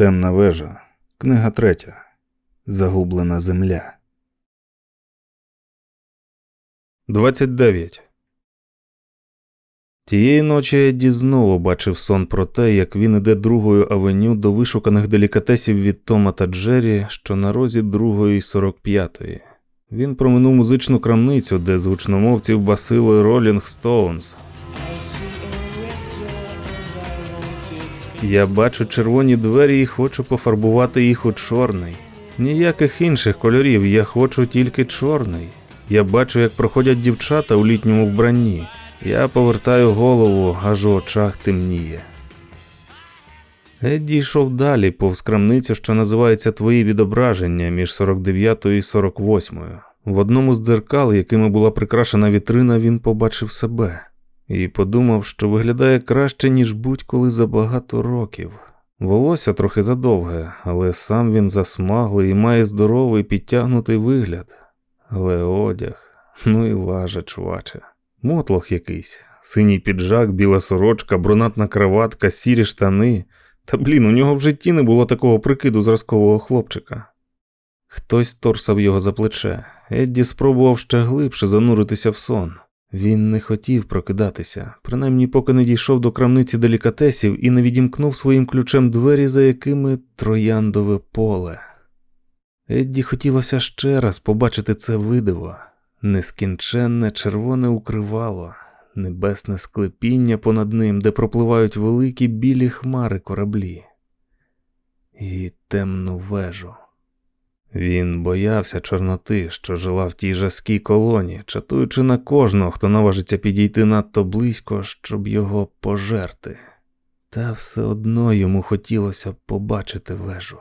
Темна вежа. Книга третя. Загублена земля. 29. Тієї ночі Едді знову бачив сон про те, як він іде другою авеню до вишуканих делікатесів від Тома та Джері, що на розі другої 45-ї. Він проминув музичну крамницю, де з басили Ролінг Стоунс. Я бачу червоні двері і хочу пофарбувати їх у чорний. Ніяких інших кольорів, я хочу тільки чорний. Я бачу, як проходять дівчата у літньому вбранні. Я повертаю голову, аж у очах темніє. Едді йшов далі повз крамницю, що називається Твої відображення між 49 і 48. В одному з дзеркал, якими була прикрашена вітрина, він побачив себе і подумав, що виглядає краще, ніж будь-коли за багато років. Волосся трохи задовге, але сам він засмаглий і має здоровий підтягнутий вигляд. Але одяг, ну і лажа, чуваче. Мотлох якийсь, синій піджак, біла сорочка, брунатна краватка, сірі штани. Та блін, у нього в житті не було такого прикиду зразкового хлопчика. Хтось торсав його за плече. Едді спробував ще глибше зануритися в сон. Він не хотів прокидатися, принаймні поки не дійшов до крамниці делікатесів і не відімкнув своїм ключем двері, за якими трояндове поле. Едді хотілося ще раз побачити це видиво, нескінченне червоне укривало, небесне склепіння понад ним, де пропливають великі білі хмари кораблі, і темну вежу. Він боявся Чорноти, що жила в тій жаскій колоні, чатуючи на кожного, хто наважиться підійти надто близько, щоб його пожерти. Та все одно йому хотілося побачити вежу.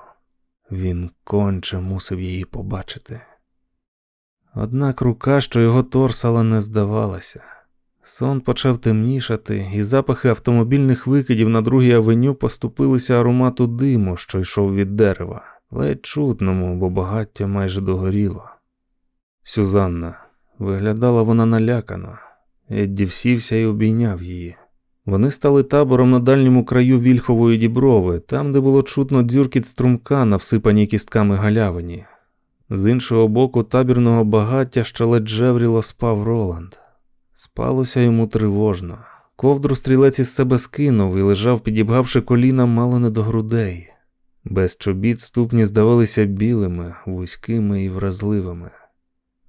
Він конче мусив її побачити. Однак рука, що його торсала, не здавалася. Сон почав темнішати, і запахи автомобільних викидів на другій авеню поступилися аромату диму, що йшов від дерева, ледь чутному, бо багаття майже догоріло. Сюзанна. Виглядала вона налякано. Едді всівся і обійняв її. Вони стали табором на дальньому краю вільхової діброви, там, де було чутно дзюркіт струмка на всипаній кістками галявині. З іншого боку табірного багаття, що ледь жевріло, спав Роланд. Спалося йому тривожно. Ковдру стрілець із себе скинув і лежав, підібгавши коліна мало не до грудей. Без чобіт ступні здавалися білими, вузькими і вразливими.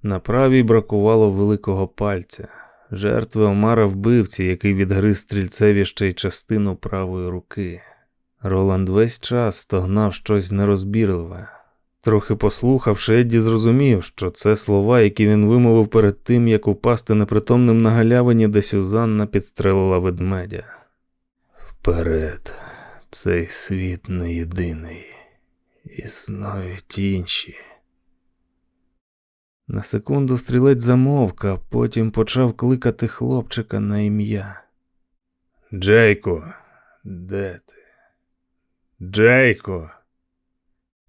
На правій бракувало великого пальця, жертви омара вбивці, який відгриз стрільцеві ще й частину правої руки. Роланд весь час стогнав щось нерозбірливе. Трохи послухавши, Едді зрозумів, що це слова, які він вимовив перед тим, як упасти непритомним на галявині, де Сюзанна підстрелила ведмедя. Вперед, цей світ не єдиний, існують інші. На секунду стрілець замовк, а потім почав кликати хлопчика на ім'я. Джейко, де ти? Джейко.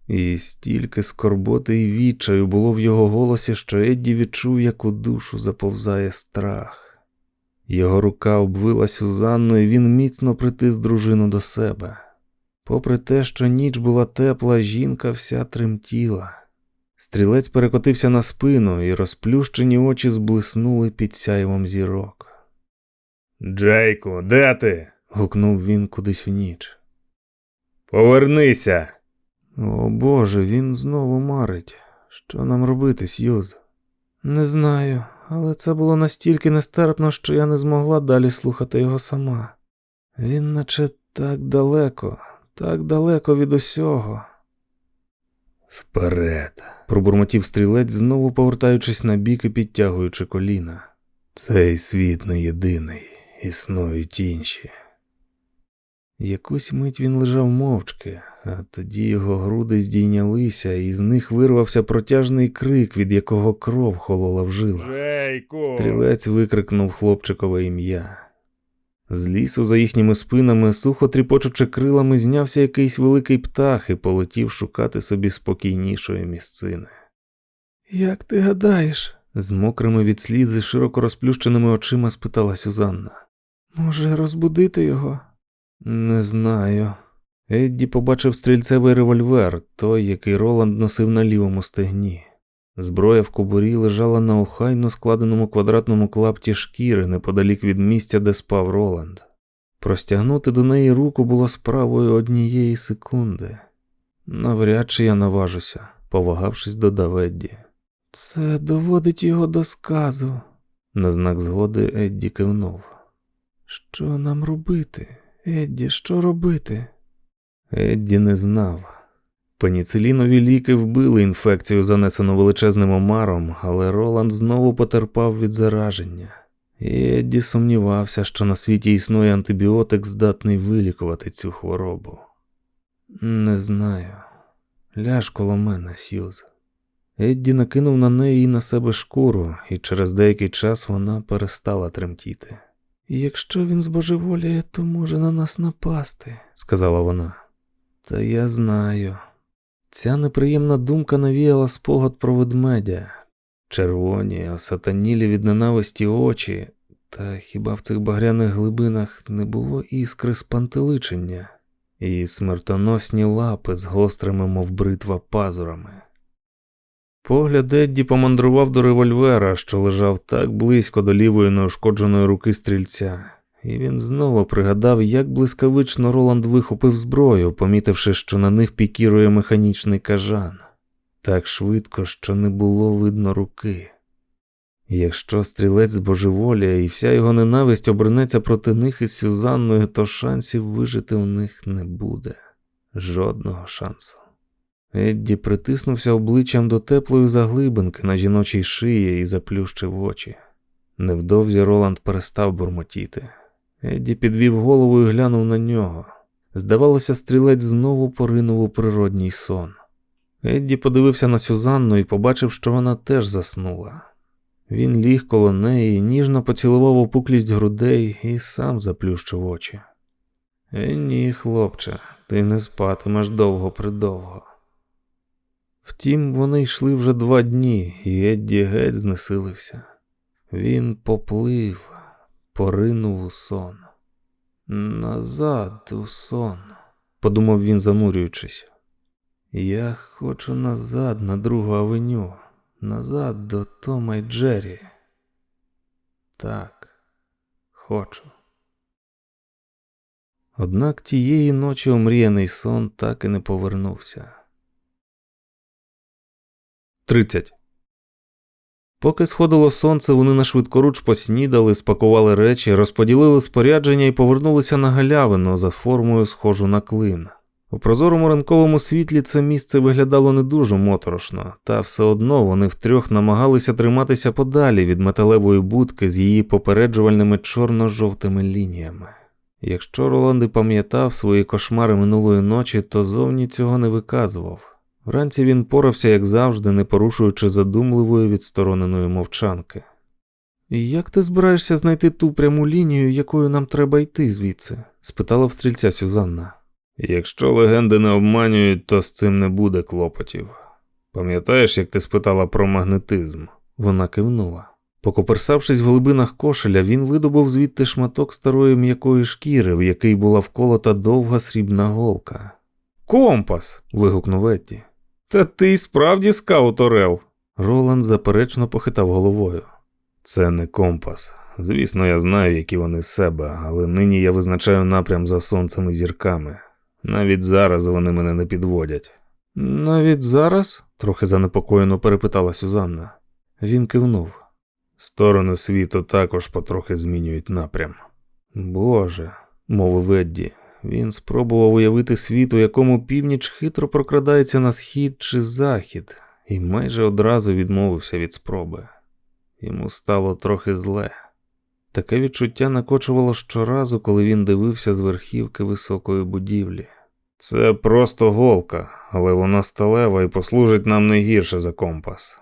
І стільки скорботи і відчаю було в його голосі, що Едді відчув, як у душу заповзає страх. Його рука обвила Сюзанну, і він міцно притис дружину до себе. Попри те, що ніч була тепла, жінка вся тремтіла. Стрілець перекотився на спину, і розплющені очі зблиснули під сяйвом зірок. Джейку, де ти? гукнув він кудись у ніч. Повернися. О Боже, він знову марить. Що нам робити, Сьюз? Не знаю, але це було настільки нестерпно, що я не змогла далі слухати його сама. Він наче так далеко, так далеко від усього. Вперед, пробурмотів стрілець, знову повертаючись на бік і підтягуючи коліна. Цей світ не єдиний, існують інші. Якусь мить він лежав мовчки, а тоді його груди здійнялися, і з них вирвався протяжний крик, від якого кров холола в жилах. Джейку! Стрілець викрикнув хлопчикове ім'я. З лісу за їхніми спинами, сухо тріпочучи крилами, знявся якийсь великий птах і полетів шукати собі спокійнішої місцини. Як ти гадаєш? з мокрими від слізи широко розплющеними очима спитала Сюзанна. Може, розбудити його? Не знаю. Едді побачив стрільцевий револьвер, той, який Роланд носив на лівому стегні. Зброя в кобурі лежала на охайно складеному квадратному клапті шкіри неподалік від місця, де спав Роланд. Простягнути до неї руку було справою однієї секунди. Навряд чи я наважуся, повагавшись, додав Едді. Це доводить його до сказу. На знак згоди Едді кивнув. Що нам робити? Едді, що робити? Едді не знав. Пеніцилінові ліки вбили інфекцію, занесену величезним омаром, але Роланд знову потерпав від зараження. Едді сумнівався, що на світі існує антибіотик, здатний вилікувати цю хворобу. Не знаю. Ляж коло мене, Сьюз. Едді накинув на неї і на себе шкуру, і через деякий час вона перестала тремтіти. Якщо він збожеволіє, то може на нас напасти, сказала вона. Та я знаю. Ця неприємна думка навіяла спогад про ведмедя, червоні, осатанілі від ненависті очі, та хіба в цих багряних глибинах не було іскри спантеличення і смертоносні лапи з гострими, мов бритва, пазурами. Погляд Едді помандрував до револьвера, що лежав так близько до лівої неушкодженої руки стрільця, і він знову пригадав, як блискавично Роланд вихопив зброю, помітивши, що на них пікірує механічний кажан, так швидко, що не було видно руки. Якщо стрілець збожеволіє і вся його ненависть обернеться проти них із Сюзанною, то шансів вижити у них не буде. Жодного шансу. Едді притиснувся обличчям до теплої заглибинки на жіночій шиї і заплющив очі. Невдовзі Роланд перестав бурмотіти. Едді підвів голову і глянув на нього. Здавалося, стрілець знову поринув у природній сон. Едді подивився на Сюзанну і побачив, що вона теж заснула. Він ліг коло неї, ніжно поцілував опуклість грудей і сам заплющив очі. Е, ні, хлопче, ти не спатимеш довго придовго. Втім, вони йшли вже два дні, і Едді геть знесилився. Він поплив, поринув у сон. Назад у сон, подумав він, занурюючись. Я хочу назад на другу авеню, назад до Тома й Джері. Так, хочу. Однак тієї ночі омріяний сон так і не повернувся. 30. Поки сходило сонце, вони на швидкоруч поснідали, спакували речі, розподілили спорядження і повернулися на галявину за формою, схожу на клин. У прозорому ранковому світлі це місце виглядало не дуже моторошно, та все одно вони втрьох намагалися триматися подалі від металевої будки з її попереджувальними чорно-жовтими лініями. Якщо Роланд і пам'ятав свої кошмари минулої ночі, то зовні цього не виказував. Вранці він порався, як завжди, не порушуючи задумливої відстороненої мовчанки. Як ти збираєшся знайти ту пряму лінію, якою нам треба йти звідси? спитала в стрільця Сюзанна. Якщо легенди не обманюють, то з цим не буде клопотів. Пам'ятаєш, як ти спитала про магнетизм? Вона кивнула. Покоперсавшись в глибинах кошеля, він видобув звідти шматок старої м'якої шкіри, в який була вколота довга срібна голка. Компас. вигукнув Етті. Та ти й справді скаут Орел. Роланд заперечно похитав головою. Це не компас. Звісно, я знаю, які вони з себе, але нині я визначаю напрям за сонцем і зірками. Навіть зараз вони мене не підводять. Навіть зараз? трохи занепокоєно перепитала Сюзанна. Він кивнув. Сторони світу також потрохи змінюють напрям. Боже, мовив Едді, він спробував уявити світ, у якому північ хитро прокрадається на схід чи захід, і майже одразу відмовився від спроби. Йому стало трохи зле. Таке відчуття накочувало щоразу, коли він дивився з верхівки високої будівлі. Це просто голка, але вона сталева і послужить нам не гірше за компас.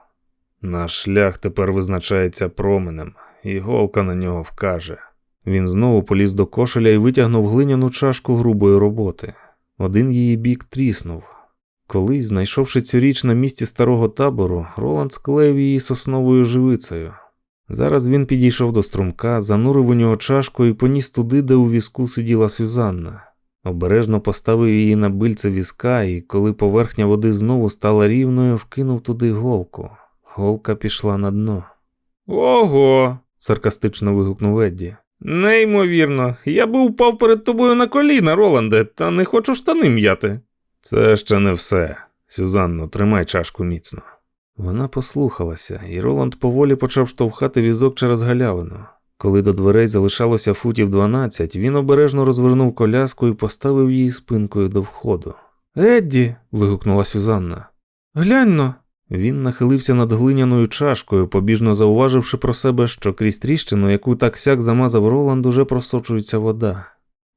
Наш шлях тепер визначається променем, і голка на нього вкаже. Він знову поліз до кошеля і витягнув глиняну чашку грубої роботи. Один її бік тріснув. Колись, знайшовши цю річ на місці старого табору, Роланд склеїв її сосновою живицею. Зараз він підійшов до струмка, занурив у нього чашку і поніс туди, де у візку сиділа Сюзанна. Обережно поставив її на бильце візка, і коли поверхня води знову стала рівною, вкинув туди голку. Голка пішла на дно. Ого. саркастично вигукнув Едді. Неймовірно, я би упав перед тобою на коліна, Роланде, та не хочу штани м'яти. Це ще не все. Сюзанно, тримай чашку міцно. Вона послухалася, і Роланд поволі почав штовхати візок через галявину. Коли до дверей залишалося футів 12, він обережно розвернув коляску і поставив її спинкою до входу. Едді. вигукнула Сюзанна. Глянь но. Він нахилився над глиняною чашкою, побіжно зауваживши про себе, що крізь тріщину, яку так сяк замазав Роланд, уже просочується вода.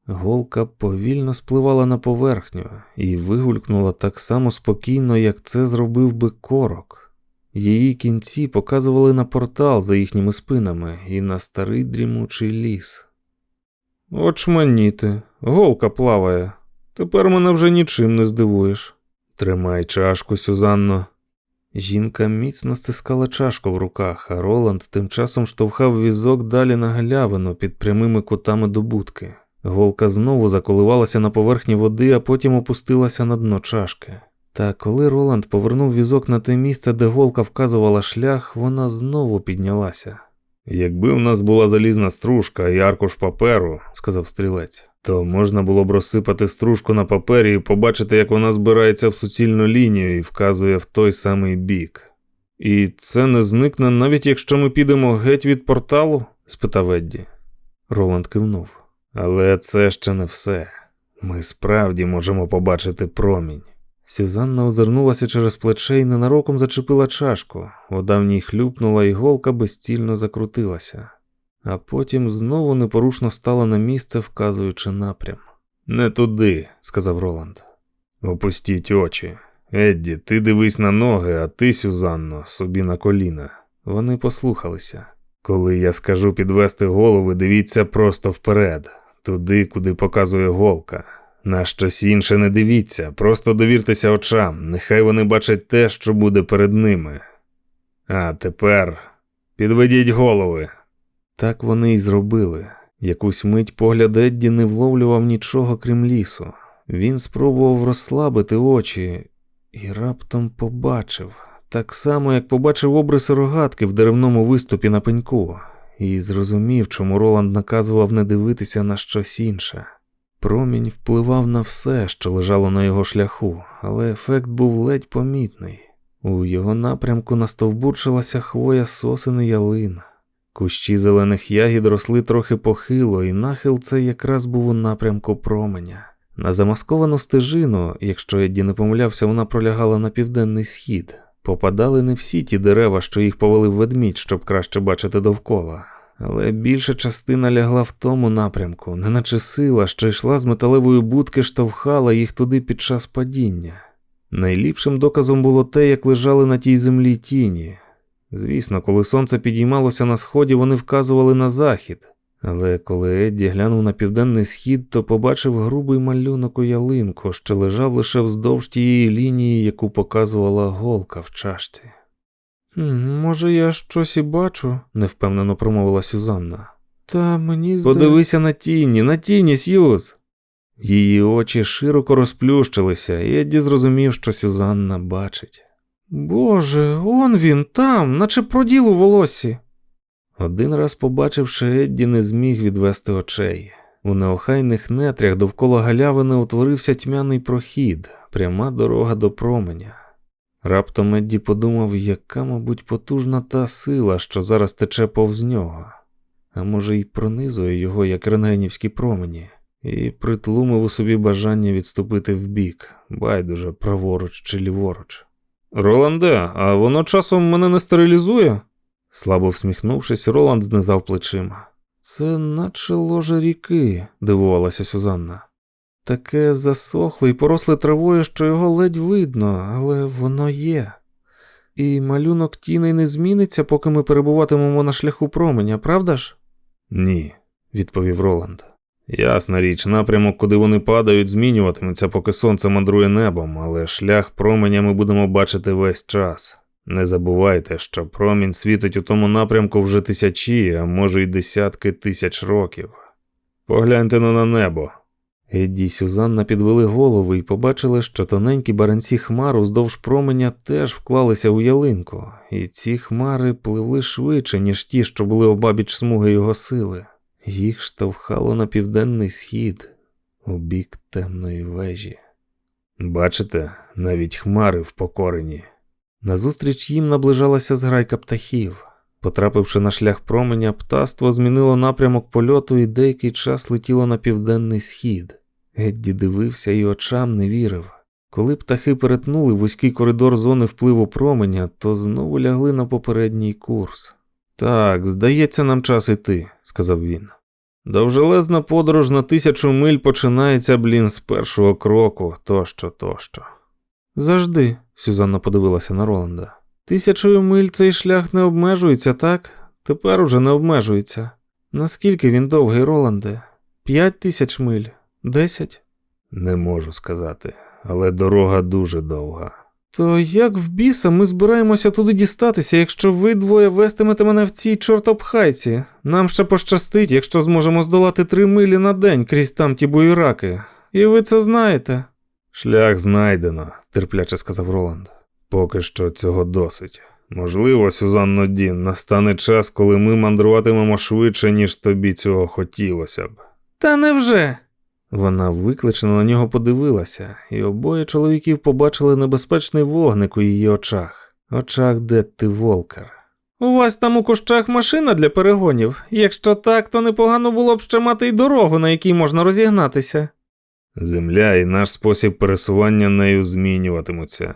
Голка повільно спливала на поверхню і вигулькнула так само спокійно, як це зробив би корок. Її кінці показували на портал за їхніми спинами і на старий дрімучий ліс. Очманіти, голка плаває. Тепер мене вже нічим не здивуєш. Тримай чашку, Сюзанно. Жінка міцно стискала чашку в руках, а Роланд тим часом штовхав візок далі на галявину під прямими кутами до будки. Голка знову заколивалася на поверхні води, а потім опустилася на дно чашки. Та коли Роланд повернув візок на те місце, де голка вказувала шлях, вона знову піднялася. Якби в нас була залізна стружка і аркуш паперу, сказав стрілець, то можна було б розсипати стружку на папері і побачити, як вона збирається в суцільну лінію і вказує в той самий бік. І це не зникне, навіть якщо ми підемо геть від порталу? спитав Едді. Роланд кивнув. Але це ще не все. Ми справді можемо побачити промінь. Сюзанна озирнулася через плече і ненароком зачепила чашку. Вода в ній хлюпнула, і голка безцільно закрутилася, а потім знову непорушно стала на місце, вказуючи напрям. Не туди, сказав Роланд. Опустіть очі. Едді, ти дивись на ноги, а ти, Сюзанно, собі на коліна. Вони послухалися. Коли я скажу підвести голови, дивіться просто вперед, туди, куди показує голка. На щось інше не дивіться, просто довіртеся очам, нехай вони бачать те, що буде перед ними. А тепер підведіть голови. Так вони й зробили. Якусь мить погляд Едді не вловлював нічого крім лісу. Він спробував розслабити очі і раптом побачив, так само, як побачив обриси рогатки в деревному виступі на пеньку, і зрозумів, чому Роланд наказував не дивитися на щось інше. Промінь впливав на все, що лежало на його шляху, але ефект був ледь помітний. У його напрямку настовбурчилася хвоя сосени ялин. Кущі зелених ягід росли трохи похило, і нахил це якраз був у напрямку променя. На замасковану стежину, якщо Едді не помилявся, вона пролягала на південний схід. Попадали не всі ті дерева, що їх повалив ведмідь, щоб краще бачити довкола. Але більша частина лягла в тому напрямку, неначе сила, що йшла з металевої будки, штовхала їх туди під час падіння. Найліпшим доказом було те, як лежали на тій землі тіні. Звісно, коли сонце підіймалося на сході, вони вказували на захід, але коли Едді глянув на південний схід, то побачив грубий малюнок у ялинку, що лежав лише вздовж тієї лінії, яку показувала голка в чашці. Може, я щось і бачу, невпевнено промовила Сюзанна. Та мені здається... Подивися на тіні, на тіні, Сьюз. Її очі широко розплющилися, і Едді зрозумів, що Сюзанна бачить. Боже, он він там, наче проділ у волосі. Один раз, побачивши, Едді не зміг відвести очей. У неохайних нетрях довкола галявини утворився тьмяний прохід, пряма дорога до променя. Раптом Едді подумав, яка, мабуть, потужна та сила, що зараз тече повз нього, а може, й пронизує його, як рентгенівські промені, і притлумив у собі бажання відступити вбік, байдуже праворуч чи ліворуч. Роланде, а воно часом мене не стерилізує? Слабо всміхнувшись, Роланд знизав плечима. Це наче ложе ріки, дивувалася Сюзанна. Таке засохле і поросле травою, що його ледь видно, але воно є. І малюнок тіней не зміниться, поки ми перебуватимемо на шляху променя, правда ж? Ні, відповів Роланд. Ясна річ, напрямок, куди вони падають, змінюватиметься, поки сонце мандрує небом, але шлях променя ми будемо бачити весь час. Не забувайте, що промінь світить у тому напрямку вже тисячі, а може й десятки тисяч років. Погляньте но на небо. Едді й Сюзанна підвели голови і побачили, що тоненькі баранці хмар уздовж променя теж вклалися у ялинку, і ці хмари пливли швидше, ніж ті, що були обабіч смуги його сили. Їх штовхало на південний схід, у бік темної вежі. Бачите, навіть хмари впокорені. Назустріч їм наближалася зграйка птахів. Потрапивши на шлях променя, птаство змінило напрямок польоту і деякий час летіло на південний схід. Едді дивився і очам не вірив. Коли птахи перетнули вузький коридор зони впливу променя, то знову лягли на попередній курс. Так, здається, нам час іти, сказав він. Довжелезна подорож на тисячу миль починається, блін, з першого кроку, тощо, тощо. Завжди, Сюзанна подивилася на Роланда. Тисячою миль цей шлях не обмежується, так? Тепер уже не обмежується. Наскільки він довгий, Роланде? П'ять тисяч миль? Десять? Не можу сказати, але дорога дуже довга. То як в біса ми збираємося туди дістатися, якщо ви двоє вестимете мене в цій чортопхайці? Нам ще пощастить, якщо зможемо здолати три милі на день крізь там ті буєраки. І ви це знаєте. Шлях знайдено, терпляче сказав Роланд. Поки що цього досить. Можливо, Сюзанно Дін, настане час, коли ми мандруватимемо швидше, ніж тобі цього хотілося б. Та невже? Вона виклично на нього подивилася, і обоє чоловіків побачили небезпечний вогник у її очах, очах Детти Волкер. У вас там у кущах машина для перегонів. Якщо так, то непогано було б ще мати й дорогу, на якій можна розігнатися. Земля і наш спосіб пересування нею змінюватимуться.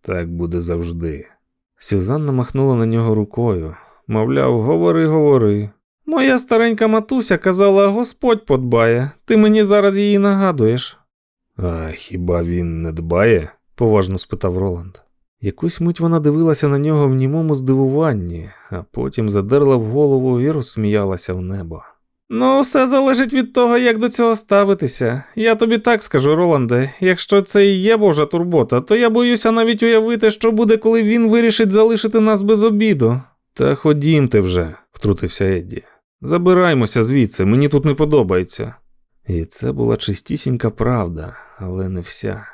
Так буде завжди. Сюзанна махнула на нього рукою. Мовляв, говори, говори. Моя старенька матуся казала, Господь подбає, ти мені зараз її нагадуєш. А хіба він не дбає? поважно спитав Роланд. Якусь мить вона дивилася на нього в німому здивуванні, а потім задерла в голову і розсміялася в небо. Ну, все залежить від того, як до цього ставитися. Я тобі так скажу, Роланде, якщо це і є Божа турбота, то я боюся навіть уявити, що буде, коли він вирішить залишити нас без обіду. Та ходімте вже, втрутився Едді. Забираймося звідси, мені тут не подобається. І це була чистісінька правда, але не вся.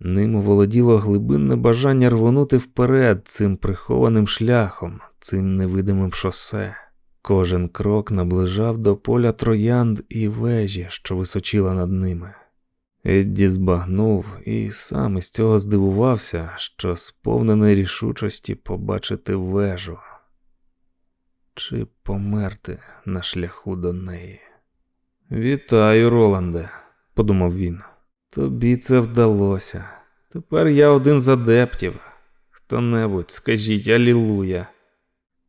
Ним володіло глибинне бажання рвонути вперед цим прихованим шляхом, цим невидимим шосе. Кожен крок наближав до поля троянд і вежі, що височила над ними. Едді збагнув і сам із цього здивувався, що сповнений рішучості побачити вежу чи померти на шляху до неї. Вітаю, Роланде, подумав він. Тобі це вдалося. Тепер я один з адептів. Хто небудь, скажіть Алілуя.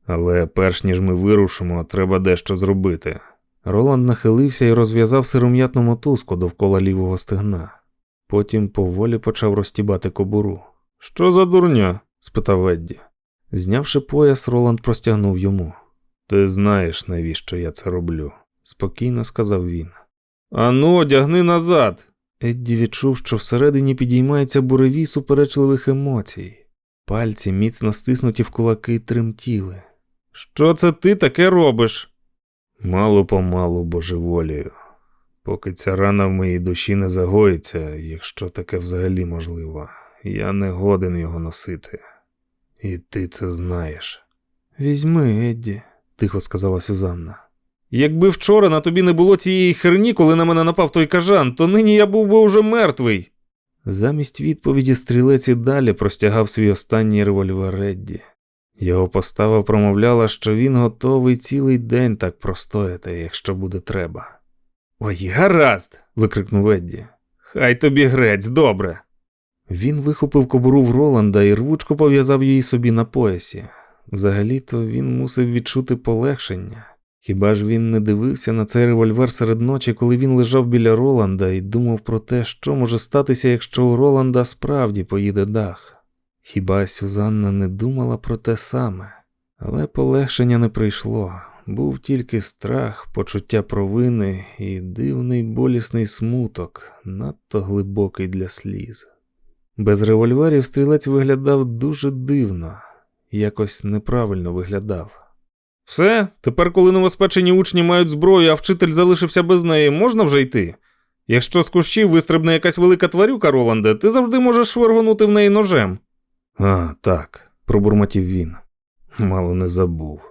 Але перш ніж ми вирушимо, треба дещо зробити. Роланд нахилився і розв'язав сиром'ятну мотузку довкола лівого стегна. Потім поволі почав розтібати кобуру. Що за дурня? спитав Едді. Знявши пояс, Роланд простягнув йому. Ти знаєш, навіщо я це роблю, спокійно сказав він. Ану, одягни назад. Едді відчув, що всередині підіймається буревій суперечливих емоцій. Пальці, міцно стиснуті в кулаки, тремтіли. Що це ти таке робиш? Мало помалу божеволію. Поки ця рана в моїй душі не загоїться, якщо таке взагалі можливо, я не годен його носити. І ти це знаєш. Візьми, Едді, тихо сказала Сюзанна. Якби вчора на тобі не було цієї херні, коли на мене напав той кажан, то нині я був би уже мертвий. Замість відповіді стрілець і далі простягав свій останній револьвер Едді. Його постава промовляла, що він готовий цілий день так простояти, якщо буде треба. Ой, гаразд. викрикнув Едді. Хай тобі грець, добре. Він вихопив кобуру в Роланда і рвучко пов'язав її собі на поясі. Взагалі-то він мусив відчути полегшення. Хіба ж він не дивився на цей револьвер серед ночі, коли він лежав біля Роланда і думав про те, що може статися, якщо у Роланда справді поїде дах? Хіба Сюзанна не думала про те саме, але полегшення не прийшло. Був тільки страх, почуття провини і дивний болісний смуток, надто глибокий для сліз. Без револьверів стрілець виглядав дуже дивно, якось неправильно виглядав. Все, тепер, коли новоспечені учні мають зброю, а вчитель залишився без неї, можна вже йти? Якщо з кущів вистрибне якась велика тварюка, Роланде, ти завжди можеш швиргонути в неї ножем. А, так, пробурмотів він. Мало не забув.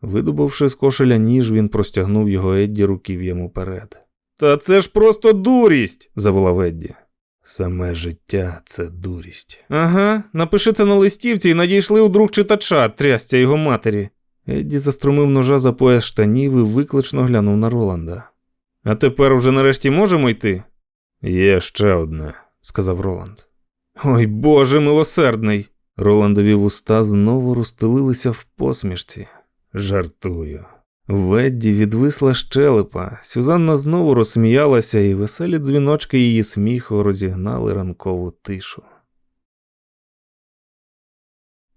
Видобувши з кошеля ніж, він простягнув його Едді руків'ям уперед. Та це ж просто дурість, заволав Едді. Саме життя це дурість. Ага, напиши це на листівці і надійшли у друг читача, трястя його матері. Едді заструмив ножа за пояс штанів і виклично глянув на Роланда. А тепер уже нарешті можемо йти? Є ще одне, сказав Роланд. Ой Боже милосердний. Роландові вуста знову розстелилися в посмішці. Жартую. В Едді відвисла щелепа, Сюзанна знову розсміялася, і веселі дзвіночки її сміху розігнали ранкову тишу.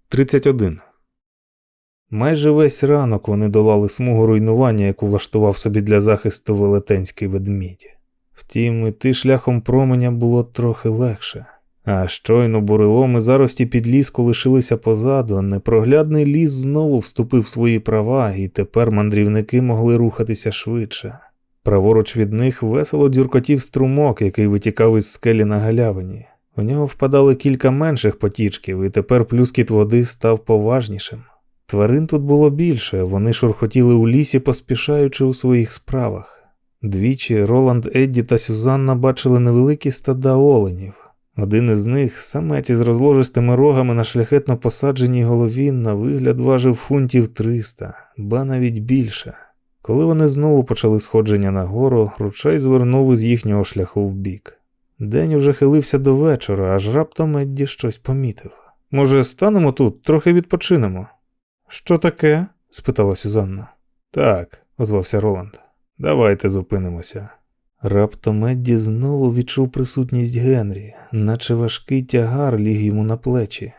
31. Майже весь ранок вони долали смугу руйнування, яку влаштував собі для захисту велетенський ведмідь. Втім, іти шляхом променя було трохи легше. А щойно буреломи зарості під ліску лишилися позаду, непроглядний ліс знову вступив в свої права, і тепер мандрівники могли рухатися швидше. Праворуч від них весело дзюркотів струмок, який витікав із скелі на галявині. У нього впадали кілька менших потічків, і тепер плюскіт води став поважнішим. Тварин тут було більше, вони шурхотіли у лісі, поспішаючи у своїх справах. Двічі Роланд, Едді та Сюзанна бачили невеликі стада оленів. Один із них, самець із розложистими рогами на шляхетно посадженій голові, на вигляд важив фунтів 300, ба навіть більше. Коли вони знову почали сходження на гору, ручай звернув із їхнього шляху вбік. День уже хилився до вечора, аж раптом Едді щось помітив. Може, станемо тут, трохи відпочинемо? Що таке? спитала Сюзанна. Так, озвався Роланд. Давайте зупинимося. Раптом Едді знову відчув присутність Генрі, наче важкий тягар ліг йому на плечі.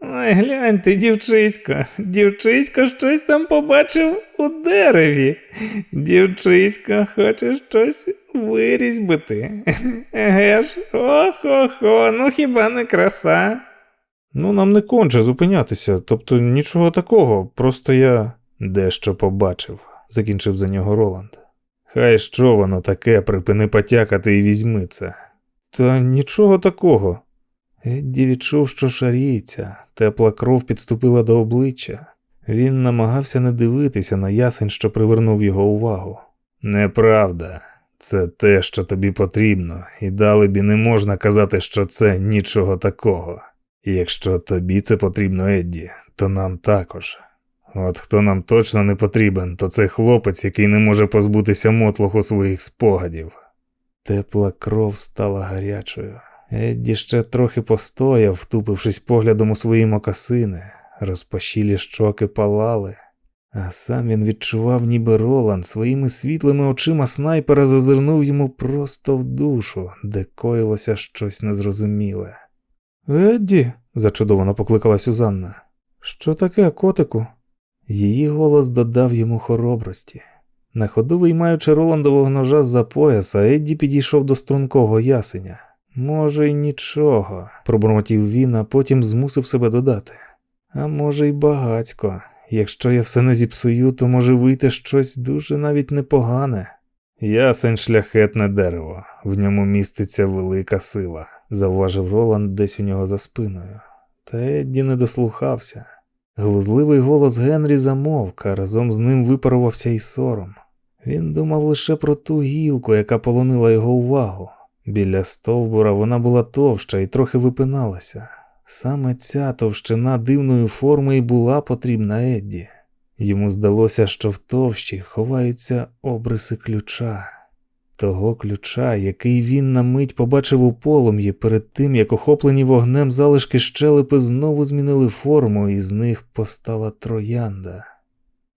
Ой, гляньте, дівчисько, дівчисько щось там побачив у дереві. Дівчисько хоче щось вирізьбити. Еге ж, охо-хо, ну хіба не краса? Ну, нам не конче зупинятися, тобто нічого такого, просто я дещо побачив, закінчив за нього Роланд. Хай що воно таке, припини потякати і візьми це. Та нічого такого. Едді відчув, що шаріється, тепла кров підступила до обличчя. Він намагався не дивитися на ясень, що привернув його увагу. Неправда, це те, що тобі потрібно, і далебі не можна казати, що це нічого такого. Якщо тобі це потрібно, Едді, то нам також. От хто нам точно не потрібен, то це хлопець, який не може позбутися мотлоху своїх спогадів. Тепла кров стала гарячою. Едді ще трохи постояв, втупившись поглядом у свої мокасини, розпашілі щоки палали, а сам він відчував, ніби Роланд своїми світлими очима снайпера зазирнув йому просто в душу, де коїлося щось незрозуміле. Едді, зачудовано покликала Сюзанна. Що таке, котику? Її голос додав йому хоробрості. На ходу виймаючи Роландового ножа з-за пояса, Едді підійшов до стрункого ясеня. Може, й нічого, пробурмотів він, а потім змусив себе додати. А може, й багацько. Якщо я все не зіпсую, то може вийти щось дуже навіть непогане. Ясень шляхетне дерево, в ньому міститься велика сила, завважив Роланд десь у нього за спиною. Та Едді не дослухався. Глузливий голос Генрі замовк, а разом з ним випарувався й сором. Він думав лише про ту гілку, яка полонила його увагу. Біля стовбура вона була товща і трохи випиналася. Саме ця товщина дивної форми і була потрібна Едді. Йому здалося, що в товщі ховаються обриси ключа, того ключа, який він на мить побачив у полум'ї перед тим, як охоплені вогнем залишки щелепи знову змінили форму, і з них постала троянда.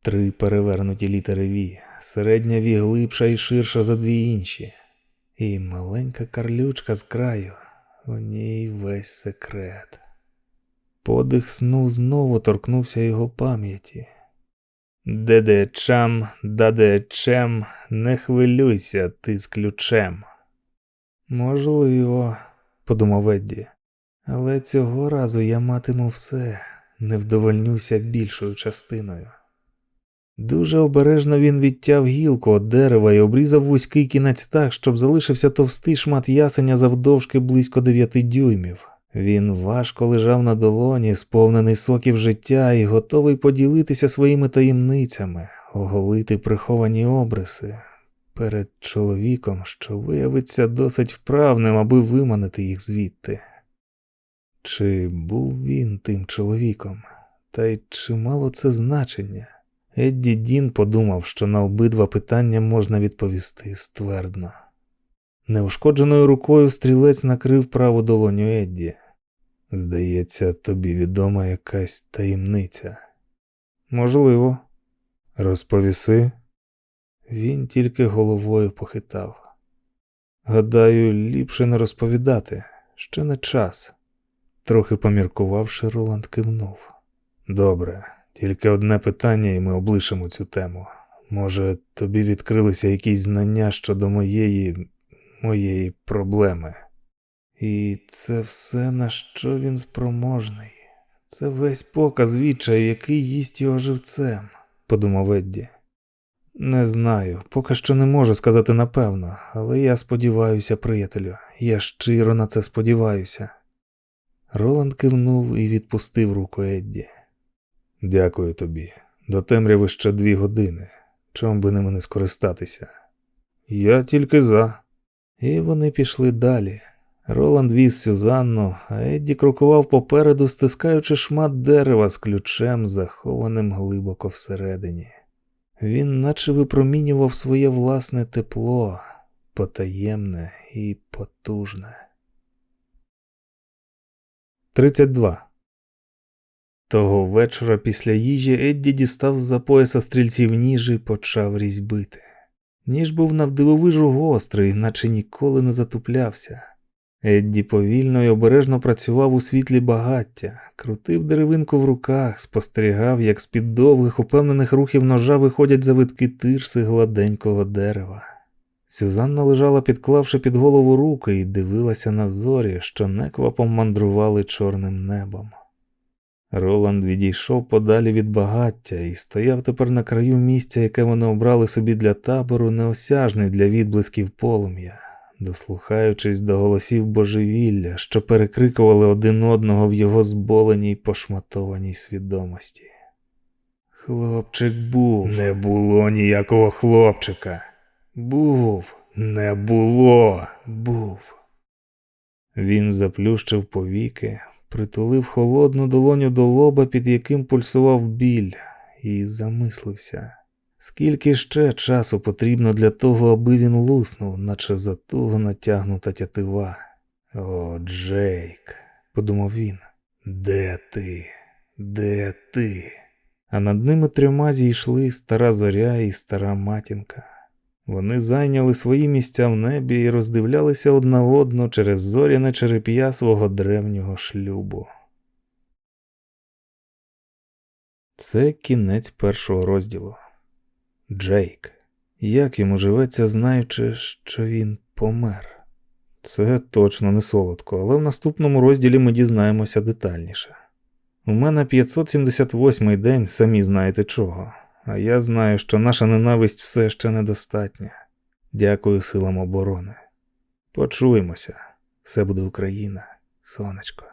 Три перевернуті літери Ві, середня Ві глибша і ширша за дві інші, і маленька карлючка з краю, у ній весь секрет. Подих сну знову торкнувся його пам'яті. Деде-чам, даде-чем, не хвилюйся ти з ключем. Можливо, подумав Едді, але цього разу я матиму все, не вдовольнюся більшою частиною. Дуже обережно він відтяв гілку від дерева і обрізав вузький кінець так, щоб залишився товстий шмат ясеня завдовжки близько дев'яти дюймів. Він важко лежав на долоні, сповнений соків життя і готовий поділитися своїми таємницями, оголити приховані обриси перед чоловіком, що виявиться досить вправним, аби виманити їх звідти. Чи був він тим чоловіком? Та й чи мало це значення? Едді Дін подумав, що на обидва питання можна відповісти ствердно. Неушкодженою рукою стрілець накрив праву долоню Едді. Здається, тобі відома якась таємниця. Можливо. Розповіси. Він тільки головою похитав. Гадаю, ліпше не розповідати, ще не час. Трохи поміркувавши, Роланд кивнув. Добре, тільки одне питання, і ми облишимо цю тему. Може, тобі відкрилися якісь знання щодо моєї моєї проблеми. І це все, на що він спроможний. Це весь показ відчаю, який їсть його живцем, подумав Едді. Не знаю, поки що не можу сказати напевно, але я сподіваюся, приятелю, я щиро на це сподіваюся. Роланд кивнув і відпустив руку Едді. Дякую тобі. До темряви ще дві години. Чом би ними не скористатися? Я тільки за. І вони пішли далі. Роланд віз Сюзанну, а Едді крокував попереду, стискаючи шмат дерева з ключем, захованим глибоко всередині. Він наче випромінював своє власне тепло, потаємне і потужне. 32. Того вечора після їжі Едді дістав з-за пояса стрільців ніж і почав різьбити. Ніж був навдивовижу гострий, наче ніколи не затуплявся. Едді повільно і обережно працював у світлі багаття, крутив деревинку в руках, спостерігав, як з-під довгих, упевнених рухів ножа виходять завитки тирси гладенького дерева. Сюзанна лежала, підклавши під голову руки, і дивилася на зорі, що неквапом мандрували чорним небом. Роланд відійшов подалі від багаття і стояв тепер на краю місця, яке вони обрали собі для табору, неосяжний для відблисків полум'я, дослухаючись до голосів божевілля, що перекрикували один одного в його зболеній пошматованій свідомості. Хлопчик був, не було ніякого хлопчика. Був, не було, був. Він заплющив повіки, притулив холодну долоню до лоба, під яким пульсував біль, і замислився. Скільки ще часу потрібно для того, аби він луснув, наче за туго натягнута тятива. О, Джейк, подумав він, де ти? Де ти? А над ними трьома зійшли стара зоря і стара матінка. Вони зайняли свої місця в небі і роздивлялися одна одну через зоряне череп'я свого древнього шлюбу. Це кінець першого розділу. Джейк. Як йому живеться, знаючи, що він помер? Це точно не солодко, але в наступному розділі ми дізнаємося детальніше. У мене 578-й день, самі знаєте чого. А я знаю, що наша ненависть все ще недостатня. Дякую силам оборони. Почуємося. Все буде Україна, сонечко.